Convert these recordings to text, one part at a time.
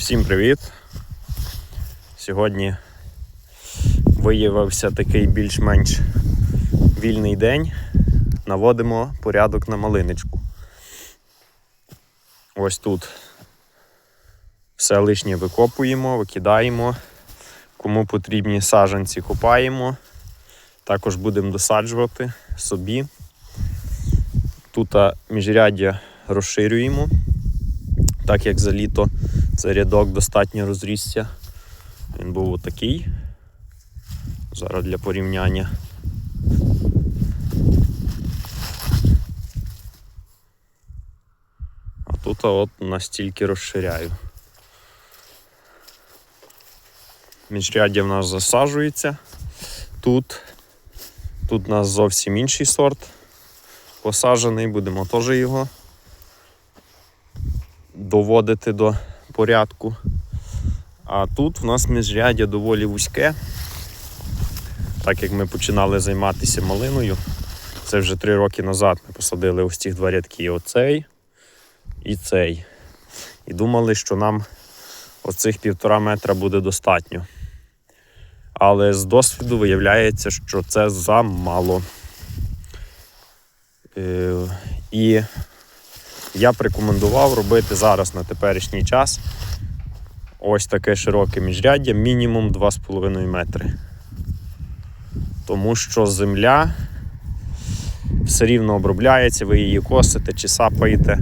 Всім привіт! Сьогодні виявився такий більш-менш вільний день. Наводимо порядок на малиничку. Ось тут все лишнє викопуємо, викидаємо. Кому потрібні саджанці копаємо. Також будемо досаджувати собі. Тут міжряддя розширюємо, так як за літо цей рядок достатньо розрісся. Він був отакий. Зараз для порівняння. А тут от настільки розширяю. Міжряддя в нас засаджується. Тут, тут у нас зовсім інший сорт посаджений, будемо теж його доводити до порядку. А тут в нас міжряддя доволі вузьке. Так як ми починали займатися малиною, це вже три роки назад ми посадили ось ці два рядки: оцей і цей. І думали, що нам оцих півтора метра буде достатньо. Але з досвіду виявляється, що це замало. Е, І я б рекомендував робити зараз на теперішній час ось таке широке міжряддя, мінімум 2,5 метри. Тому що земля все рівно обробляється, ви її косите чи сапаєте.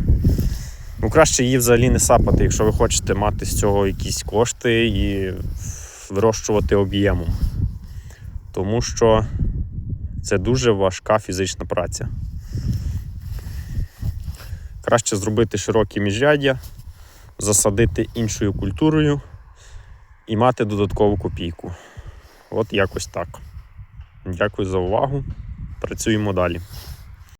Ну, краще її взагалі не сапати, якщо ви хочете мати з цього якісь кошти і вирощувати об'ємом. Тому що це дуже важка фізична праця. Краще зробити широкі міжряддя, засадити іншою культурою і мати додаткову копійку. От якось так. Дякую за увагу. Працюємо далі.